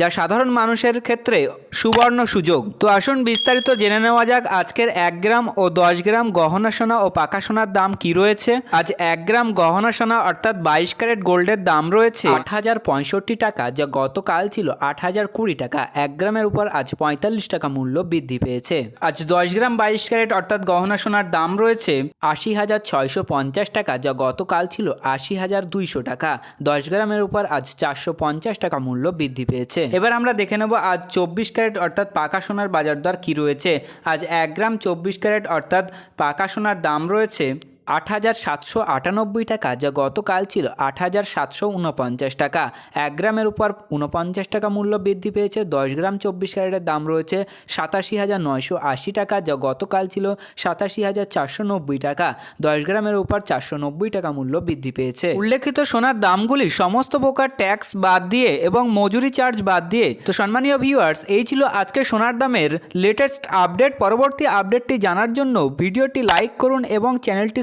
যা সাধারণ মানুষের ক্ষেত্রে সুবর্ণ সুযোগ। তো আসুন বিস্তারিত জেনে নেওয়া যাক আজকের এক গ্রাম ও দশ গ্রাম গহনা সোনা ও পাকা সোনার দাম কি রয়েছে। আজ এক গ্রাম গহনা সোনা অর্থাৎ বাইশ ক্যারেট গোল্ডের দাম রয়েছে আট হাজার পঁয়ষট্টি টাকা, যা গতকাল ছিল আট হাজার কুড়ি টাকা। এক গ্রামের উপর আজ পঁয়তাল্লিশ টাকা মূল্য বৃদ্ধি পেয়েছে। আজ দশ গ্রাম বাইশ ক্যারেট অর্থাৎ গহনা সোনার দাম রয়েছে আশি হাজার ছয়শো পঞ্চাশ টাকা, যা গতকাল ছিল আশি হাজার দুইশো টাকা। দশ গ্রামের উপর আজ চারশো পঞ্চাশ টাকা মূল্য বৃদ্ধি পেয়েছে। এবার আমরা দেখে নেব আজ চব্বিশ ক্যারেট অর্থাৎ পাকা সোনার বাজার দর কী রয়েছে। আজ এক গ্রাম চব্বিশ ক্যারেট অর্থাৎ পাকা সোনার দাম রয়েছে আট হাজার সাতশো আটানব্বই টাকা, যা গতকাল ছিল আট হাজার সাতশো উনপঞ্চাশ টাকা। এক গ্রামের উপর উনপঞ্চাশ টাকা মূল্য বৃদ্ধি পেয়েছে। দশ গ্রাম চব্বিশ ক্যারেটের দাম রয়েছে সাতাশি হাজার নয়শো আশি টাকা, যা গতকাল ছিল সাতাশি হাজার চারশো নব্বই টাকা। দশ গ্রামের উপর চারশো নব্বই টাকা মূল্য বৃদ্ধি পেয়েছে। উল্লেখিত সোনার দামগুলি সমস্ত প্রকার ট্যাক্স বাদ দিয়ে এবং মজুরি চার্জ বাদ দিয়ে। তো সম্মানীয় ভিউয়ার্স, এই ছিল আজকে সোনার দামের লেটেস্ট আপডেট পরবর্তী আপডেটটি জানার জন্য ভিডিওটি লাইক করুন এবং চ্যানেলটি